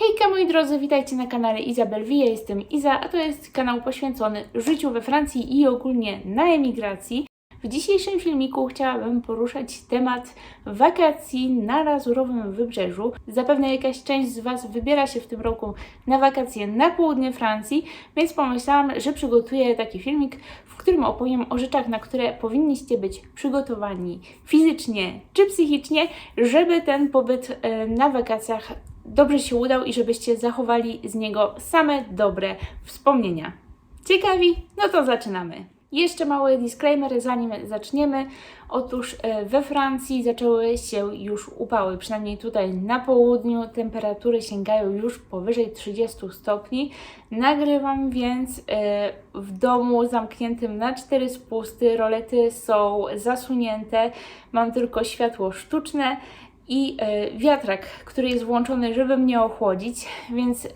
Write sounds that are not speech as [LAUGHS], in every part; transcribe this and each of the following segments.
Hejka moi drodzy, witajcie na kanale Izabel V. Ja jestem Iza, a to jest kanał poświęcony życiu we Francji i ogólnie na emigracji. W dzisiejszym filmiku chciałabym poruszać temat wakacji na Lazurowym Wybrzeżu. Zapewne jakaś część z Was wybiera się w tym roku na wakacje na południe Francji, więc pomyślałam, że przygotuję taki filmik, w którym opowiem o rzeczach, na które powinniście być przygotowani fizycznie czy psychicznie, żeby ten pobyt e, na wakacjach dobrze się udał i żebyście zachowali z niego same dobre wspomnienia. Ciekawi? No to zaczynamy. Jeszcze mały disclaimer, zanim zaczniemy. Otóż e, we Francji zaczęły się już upały, przynajmniej tutaj na południu temperatury sięgają już powyżej 30 stopni. Nagrywam więc e, w domu zamkniętym na cztery spusty, rolety są zasunięte, mam tylko światło sztuczne i e, wiatrak, który jest włączony, żeby mnie ochłodzić. Więc e,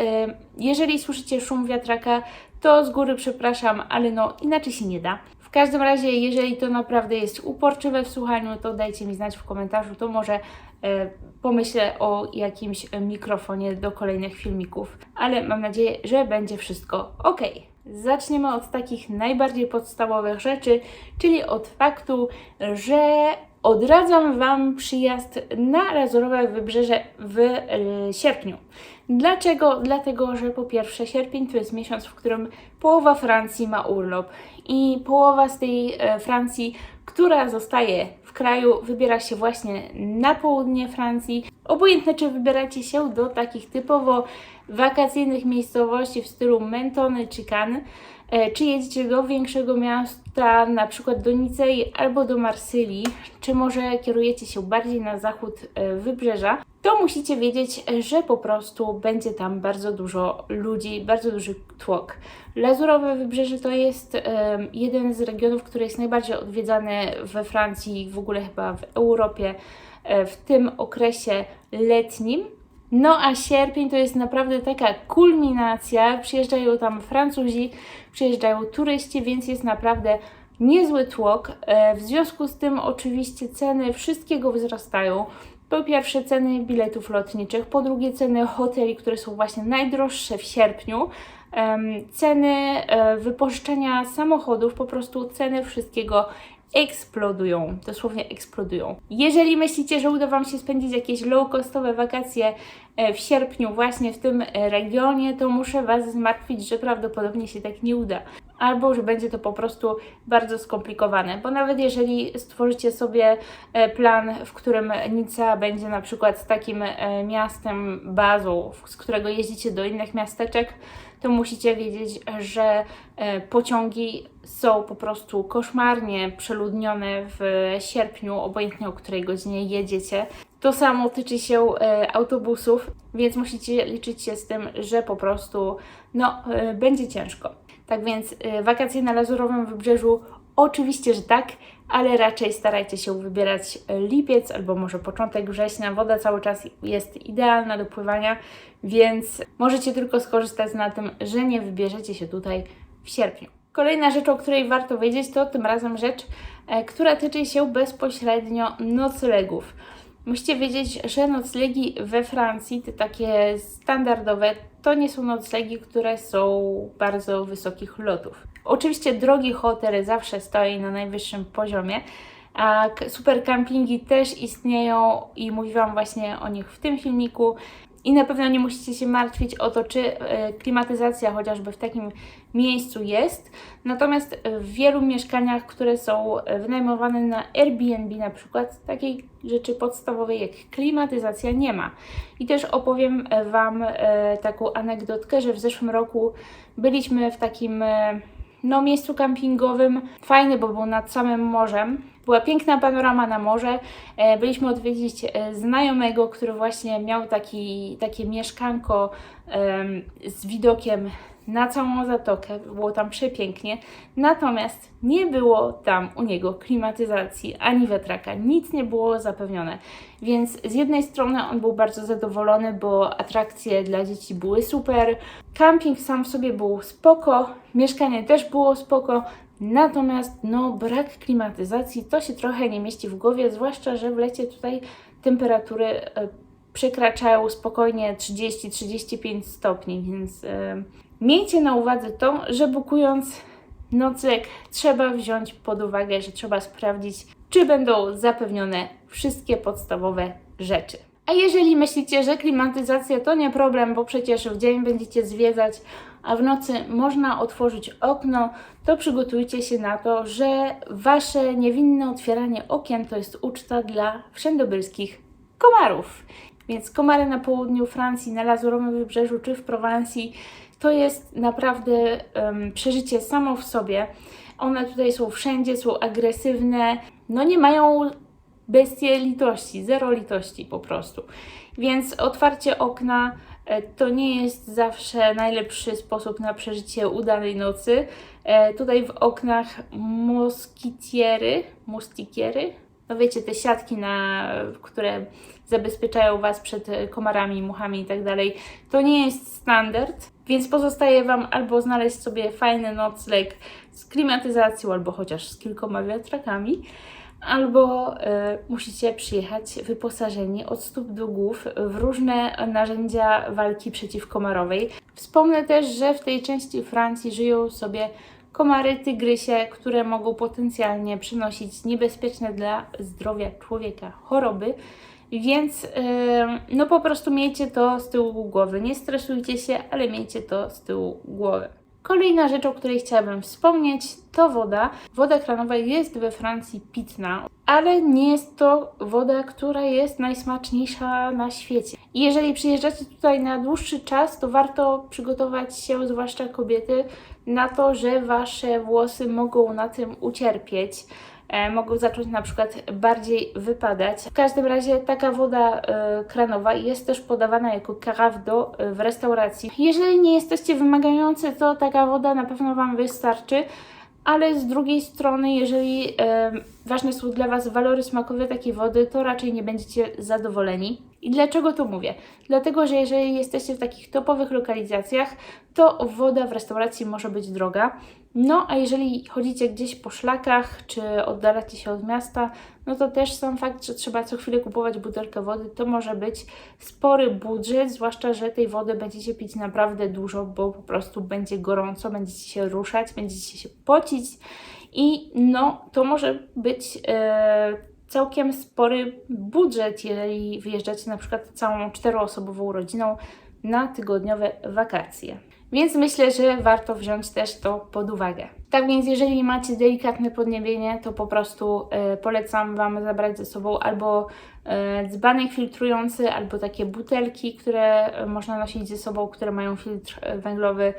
jeżeli słyszycie szum wiatraka, to z góry przepraszam, ale no inaczej się nie da. W każdym razie, jeżeli to naprawdę jest uporczywe w słuchaniu, to dajcie mi znać w komentarzu, to może e, pomyślę o jakimś mikrofonie do kolejnych filmików, ale mam nadzieję, że będzie wszystko ok. Zaczniemy od takich najbardziej podstawowych rzeczy, czyli od faktu, że odradzam Wam przyjazd na Lazorowe Wybrzeże w e, sierpniu. Dlaczego? Dlatego, że po pierwsze sierpień to jest miesiąc, w którym połowa Francji ma urlop i połowa z tej e, Francji, która zostaje w kraju, wybiera się właśnie na południe Francji. Obojętne, czy wybieracie się do takich typowo wakacyjnych miejscowości w stylu Mentony czy Cannes, czy jedziecie do większego miasta, na przykład do Nicei albo do Marsylii, czy może kierujecie się bardziej na zachód e, wybrzeża, to musicie wiedzieć, że po prostu będzie tam bardzo dużo ludzi, bardzo duży tłok. Lazurowe Wybrzeże to jest em, jeden z regionów, który jest najbardziej odwiedzany we Francji, w ogóle chyba w Europie e, w tym okresie letnim. No a sierpień to jest naprawdę taka kulminacja. Przyjeżdżają tam Francuzi, przyjeżdżają turyści, więc jest naprawdę niezły tłok. E, W związku z tym oczywiście ceny wszystkiego wzrastają. Po pierwsze ceny biletów lotniczych, po drugie ceny hoteli, które są właśnie najdroższe w sierpniu, ceny e, wypożyczenia samochodów, po prostu ceny wszystkiego eksplodują, dosłownie eksplodują. Jeżeli myślicie, że uda Wam się spędzić jakieś low-costowe wakacje w sierpniu właśnie w tym e, regionie, to muszę Was zmartwić, że prawdopodobnie się tak nie uda. Albo że będzie to po prostu bardzo skomplikowane, bo nawet jeżeli stworzycie sobie e, plan, w którym Nica będzie na przykład takim e, miastem bazą, z którego jeździcie do innych miasteczek, to musicie wiedzieć, że e, pociągi są po prostu koszmarnie przeludnione w sierpniu, obojętnie o której godzinie jedziecie. To samo tyczy się e, autobusów, więc musicie liczyć się z tym, że po prostu no, e, będzie ciężko. Tak więc e, wakacje na Lazurowym Wybrzeżu oczywiście, że tak, ale raczej starajcie się wybierać lipiec albo może początek września. Woda cały czas jest idealna do pływania, więc możecie tylko skorzystać na tym, że nie wybierzecie się tutaj w sierpniu. Kolejna rzecz, o której warto wiedzieć, to tym razem rzecz, która tyczy się bezpośrednio noclegów. Musicie wiedzieć, że noclegi we Francji, te takie standardowe, to nie są noclegi, które są bardzo wysokich lotów. Oczywiście drogi hotel zawsze stoi na najwyższym poziomie, a super campingi też istnieją i mówiłam właśnie o nich w tym filmiku. I na pewno nie musicie się martwić o to, czy e, klimatyzacja chociażby w takim miejscu jest. Natomiast w wielu mieszkaniach, które są e, wynajmowane na Airbnb na przykład, takiej rzeczy podstawowej jak klimatyzacja nie ma. I też opowiem e, Wam taką anegdotkę, że w zeszłym roku byliśmy w takim no, miejscu kampingowym. Fajny, bo był nad samym morzem. Była piękna panorama na morze. E, Byliśmy odwiedzić e, znajomego, który właśnie miał taki, takie mieszkanko z widokiem na całą zatokę. Było tam przepięknie. Natomiast nie było tam u niego klimatyzacji ani wiatraka. Nic nie było zapewnione. Więc z jednej strony on był bardzo zadowolony, bo atrakcje dla dzieci były super. Camping sam w sobie był spoko, mieszkanie też było spoko, natomiast no brak klimatyzacji to się trochę nie mieści w głowie, zwłaszcza, że w lecie tutaj temperatury e, przekraczają spokojnie 30-35 stopni, więc e, miejcie na uwadze to, że bukując nocleg trzeba wziąć pod uwagę, że trzeba sprawdzić, czy będą zapewnione wszystkie podstawowe rzeczy. A jeżeli myślicie, że klimatyzacja to nie problem, bo przecież w dzień będziecie zwiedzać, a w nocy można otworzyć okno, to przygotujcie się na to, że wasze niewinne otwieranie okien to jest uczta dla wszędobylskich komarów. Więc komary na południu Francji, na Lazurowym Wybrzeżu czy w Prowansji to jest naprawdę um, przeżycie samo w sobie. One tutaj są wszędzie, są agresywne, no nie mają bestie litości, zero litości po prostu. Więc otwarcie okna e, to nie jest zawsze najlepszy sposób na przeżycie udanej nocy. E, tutaj w oknach moskitiery, mustikiery, no wiecie, te siatki, na, które zabezpieczają Was przed komarami, muchami i tak dalej, to nie jest standard, więc pozostaje Wam albo znaleźć sobie fajny nocleg z klimatyzacją, albo chociaż z kilkoma wiatrakami, albo y, musicie przyjechać wyposażeni od stóp do głów w różne narzędzia walki przeciwkomarowej. Wspomnę też, że w tej części Francji żyją sobie komary, tygrysie, które mogą potencjalnie przynosić niebezpieczne dla zdrowia człowieka choroby. Więc no po prostu miejcie to z tyłu głowy. Nie stresujcie się, ale miejcie to z tyłu głowy. Kolejna rzecz, o której chciałabym wspomnieć, to woda. Woda kranowa jest we Francji pitna, ale nie jest to woda, która jest najsmaczniejsza na świecie. I jeżeli przyjeżdżacie tutaj na dłuższy czas, to warto przygotować się, zwłaszcza kobiety, na to, że wasze włosy mogą na tym ucierpieć. E, mogą zacząć na przykład bardziej wypadać. W każdym razie taka woda e, kranowa jest też podawana jako d'eau e, w restauracji. Jeżeli nie jesteście wymagający, to taka woda na pewno Wam wystarczy ale z drugiej strony, jeżeli e, ważne są dla Was walory smakowe takiej wody, to raczej nie będziecie zadowoleni. I dlaczego to mówię? Dlatego, że jeżeli jesteście w takich topowych lokalizacjach, to woda w restauracji może być droga. No, a jeżeli chodzicie gdzieś po szlakach, czy oddalacie się od miasta, no to też sam fakt, że trzeba co chwilę kupować butelkę wody, to może być spory budżet, zwłaszcza, że tej wody będziecie pić naprawdę dużo, bo po prostu będzie gorąco, będziecie się ruszać, będziecie się pocić i no, to może być e, całkiem spory budżet, jeżeli wyjeżdżacie na przykład całą czteroosobową rodziną na tygodniowe wakacje. Więc myślę, że warto wziąć też to pod uwagę. Tak więc, jeżeli macie delikatne podniebienie, to po prostu e, polecam Wam zabrać ze sobą albo e, dzbanek filtrujący, albo takie butelki, które można nosić ze sobą, które mają filtr e, węglowy.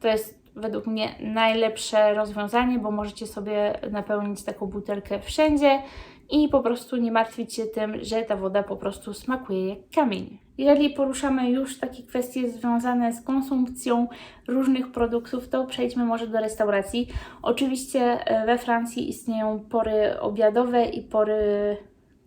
To jest według mnie najlepsze rozwiązanie, bo możecie sobie napełnić taką butelkę wszędzie i po prostu nie martwić się tym, że ta woda po prostu smakuje jak kamień. Jeżeli poruszamy już takie kwestie związane z konsumpcją różnych produktów, to przejdźmy może do restauracji. Oczywiście e, we Francji istnieją pory obiadowe i pory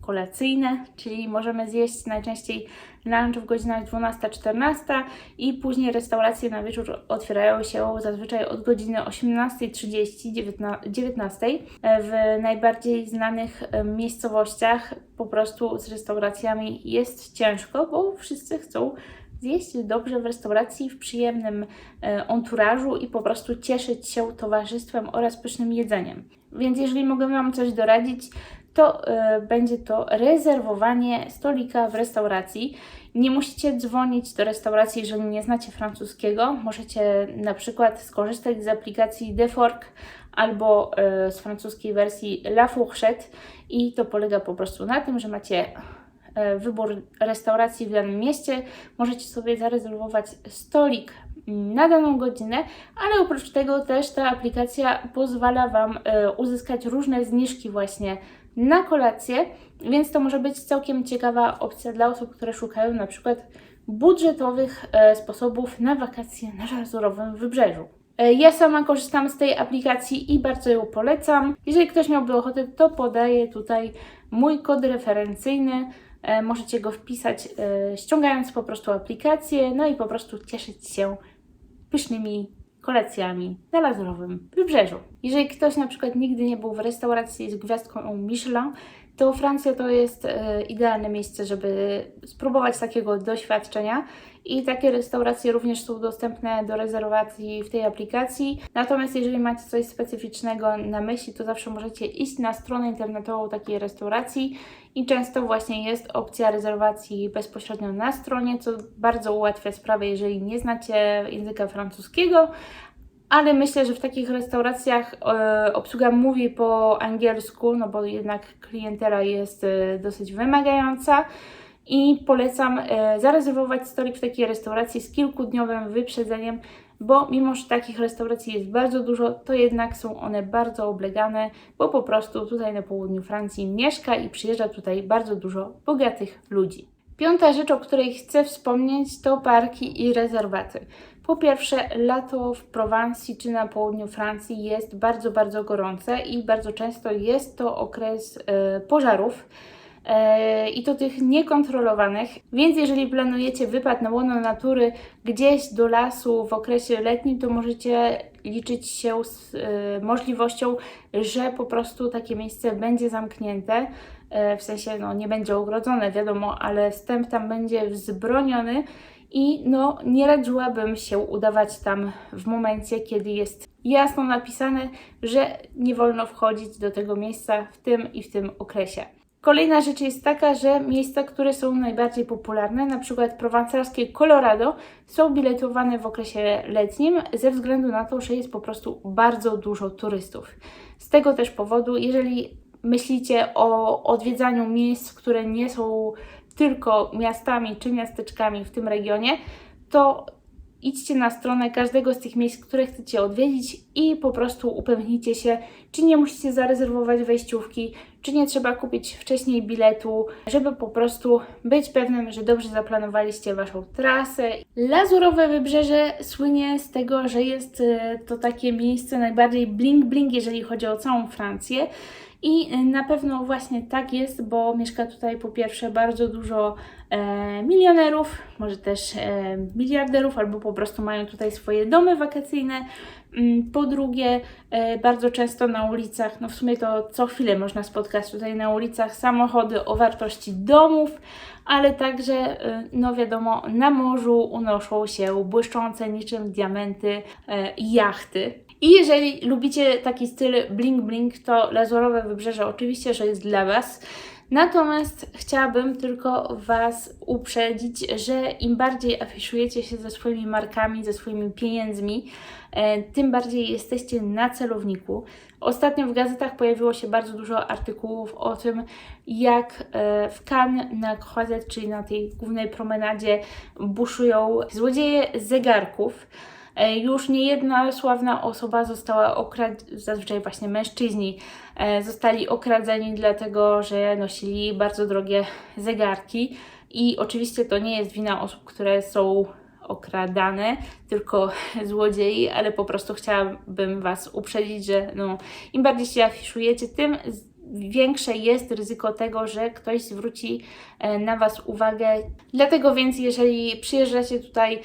kolacyjne, czyli możemy zjeść najczęściej lunch w godzinach 12-14 i później restauracje na wieczór otwierają się zazwyczaj od godziny 18.30-19. W najbardziej znanych miejscowościach po prostu z restauracjami jest ciężko, bo wszyscy chcą zjeść dobrze w restauracji, w przyjemnym e, enturażu i po prostu cieszyć się towarzystwem oraz pysznym jedzeniem. Więc jeżeli mogę Wam coś doradzić, to y, będzie to rezerwowanie stolika w restauracji. Nie musicie dzwonić do restauracji, jeżeli nie znacie francuskiego. Możecie na przykład skorzystać z aplikacji Defork albo y, z francuskiej wersji La Fourchette i to polega po prostu na tym, że macie y, wybór restauracji w danym mieście. Możecie sobie zarezerwować stolik na daną godzinę, ale oprócz tego też ta aplikacja pozwala Wam uzyskać różne zniżki właśnie na kolację, więc to może być całkiem ciekawa opcja dla osób, które szukają na przykład budżetowych e, sposobów na wakacje na Lazurowym Wybrzeżu. E, ja sama korzystam z tej aplikacji i bardzo ją polecam. Jeżeli ktoś miałby ochotę, to podaję tutaj mój kod referencyjny. E, możecie go wpisać ściągając po prostu aplikację, no i po prostu cieszyć się pysznymi kolacjami na Lazurowym Wybrzeżu. Jeżeli ktoś na przykład nigdy nie był w restauracji z gwiazdką Michelin, to Francja to jest e, idealne miejsce, żeby spróbować takiego doświadczenia. I takie restauracje również są dostępne do rezerwacji w tej aplikacji. Natomiast jeżeli macie coś specyficznego na myśli, to zawsze możecie iść na stronę internetową takiej restauracji i często właśnie jest opcja rezerwacji bezpośrednio na stronie, co bardzo ułatwia sprawę, jeżeli nie znacie języka francuskiego, ale myślę, że w takich restauracjach e, obsługa mówi po angielsku, no bo jednak klientela jest e, dosyć wymagająca. I polecam e, zarezerwować stolik w takiej restauracji z kilkudniowym wyprzedzeniem, bo mimo, że takich restauracji jest bardzo dużo, to jednak są one bardzo oblegane, bo po prostu tutaj na południu Francji mieszka i przyjeżdża tutaj bardzo dużo bogatych ludzi. Piąta rzecz, o której chcę wspomnieć, to parki i rezerwaty. Po pierwsze, lato w Prowansji czy na południu Francji jest bardzo, bardzo gorące i bardzo często jest to okres e, pożarów. E, I to tych niekontrolowanych. Więc jeżeli planujecie wypad na łono natury gdzieś do lasu w okresie letnim, to możecie liczyć się z e, możliwością, że po prostu takie miejsce będzie zamknięte. W sensie no, nie będzie ogrodzone, wiadomo, ale wstęp tam będzie wzbroniony i no, nie radziłabym się udawać tam w momencie, kiedy jest jasno napisane, że nie wolno wchodzić do tego miejsca w tym i w tym okresie. Kolejna rzecz jest taka, że miejsca, które są najbardziej popularne, na przykład prowansalskie Colorado, są biletowane w okresie letnim ze względu na to, że jest po prostu bardzo dużo turystów. Z tego też powodu, jeżeli myślicie o odwiedzaniu miejsc, które nie są tylko miastami czy miasteczkami w tym regionie, to idźcie na stronę każdego z tych miejsc, które chcecie odwiedzić i po prostu upewnijcie się, czy nie musicie zarezerwować wejściówki, czy nie trzeba kupić wcześniej biletu, żeby po prostu być pewnym, że dobrze zaplanowaliście Waszą trasę. Lazurowe Wybrzeże słynie z tego, że jest e, to takie miejsce najbardziej bling-bling, jeżeli chodzi o całą Francję. I na pewno właśnie tak jest, bo mieszka tutaj po pierwsze bardzo dużo e, milionerów, może też e, miliarderów, albo po prostu mają tutaj swoje domy wakacyjne. Mm, po drugie, e, bardzo często na ulicach, no w sumie to co chwilę można spotkać tutaj na ulicach samochody o wartości domów, ale także, e, no wiadomo, na morzu unoszą się błyszczące niczym diamenty e, jachty. I jeżeli lubicie taki styl bling bling, to Lazurowe Wybrzeże oczywiście, że jest dla Was. Natomiast chciałabym tylko Was uprzedzić, że im bardziej afiszujecie się ze swoimi markami, ze swoimi pieniędzmi, e, tym bardziej jesteście na celowniku. Ostatnio w gazetach pojawiło się bardzo dużo artykułów o tym, jak e, w Cannes na Croisette, czyli na tej głównej promenadzie, buszują złodzieje zegarków. E, już nie jedna sławna osoba została okradziona, zazwyczaj właśnie mężczyźni e, zostali okradzeni dlatego, że nosili bardzo drogie zegarki. I oczywiście to nie jest wina osób, które są okradane, tylko [LAUGHS] złodziei, ale po prostu chciałabym Was uprzedzić, że no, im bardziej się afiszujecie, tym większe jest ryzyko tego, że ktoś zwróci e, na Was uwagę. Dlatego więc, jeżeli przyjeżdżacie tutaj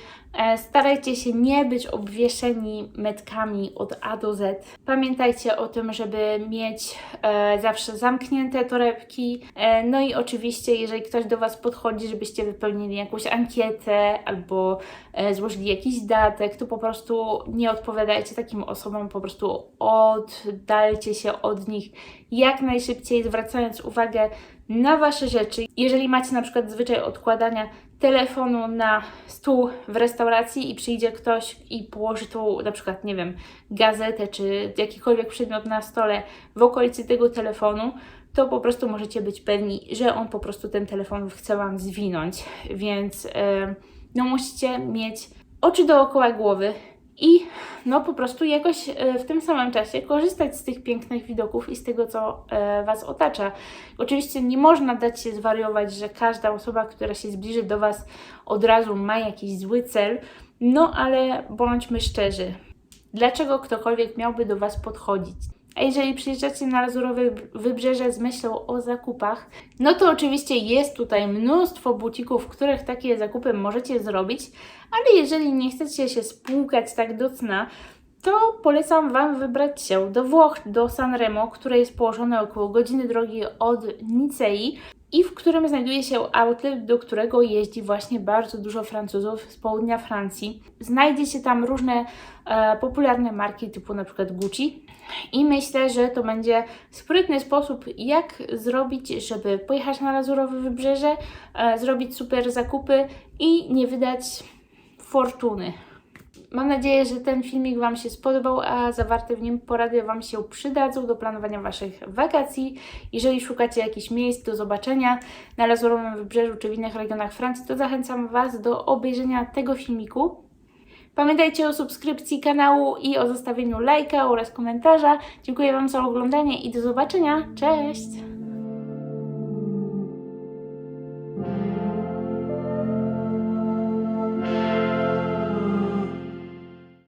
starajcie się nie być obwieszeni metkami od A do Z. Pamiętajcie o tym, żeby mieć e, zawsze zamknięte torebki. E, no i oczywiście, jeżeli ktoś do Was podchodzi, żebyście wypełnili jakąś ankietę albo e, złożyli jakiś datek, to po prostu nie odpowiadajcie takim osobom, po prostu oddalcie się od nich jak najszybciej, zwracając uwagę na Wasze rzeczy. Jeżeli macie na przykład zwyczaj odkładania telefonu na stół w restauracji i przyjdzie ktoś i położy tu na przykład, nie wiem, gazetę czy jakikolwiek przedmiot na stole w okolicy tego telefonu, to po prostu możecie być pewni, że on po prostu ten telefon chce Wam zwinąć. Więc no musicie mieć oczy dookoła głowy, i no po prostu jakoś e, w tym samym czasie korzystać z tych pięknych widoków i z tego, co e, Was otacza. Oczywiście nie można dać się zwariować, że każda osoba, która się zbliży do Was od razu ma jakiś zły cel, no ale bądźmy szczerzy. Dlaczego ktokolwiek miałby do Was podchodzić? A jeżeli przyjeżdżacie na Lazurowe Wybrzeże z myślą o zakupach, no to oczywiście jest tutaj mnóstwo butików, w których takie zakupy możecie zrobić, ale jeżeli nie chcecie się spłukać tak do cna, to polecam Wam wybrać się do Włoch, do Sanremo, które jest położone około godziny drogi od Nicei i w którym znajduje się outlet, do którego jeździ właśnie bardzo dużo Francuzów z południa Francji. Znajdzie się tam różne e, popularne marki typu na przykład Gucci i myślę, że to będzie sprytny sposób, jak zrobić, żeby pojechać na Lazurowe Wybrzeże, e, zrobić super zakupy i nie wydać fortuny. Mam nadzieję, że ten filmik Wam się spodobał, a zawarte w nim porady Wam się przydadzą do planowania Waszych wakacji. Jeżeli szukacie jakichś miejsc do zobaczenia na Lazurowym Wybrzeżu czy w innych regionach Francji, to zachęcam Was do obejrzenia tego filmiku. Pamiętajcie o subskrypcji kanału i o zostawieniu lajka oraz komentarza. Dziękuję Wam za oglądanie i do zobaczenia. Cześć!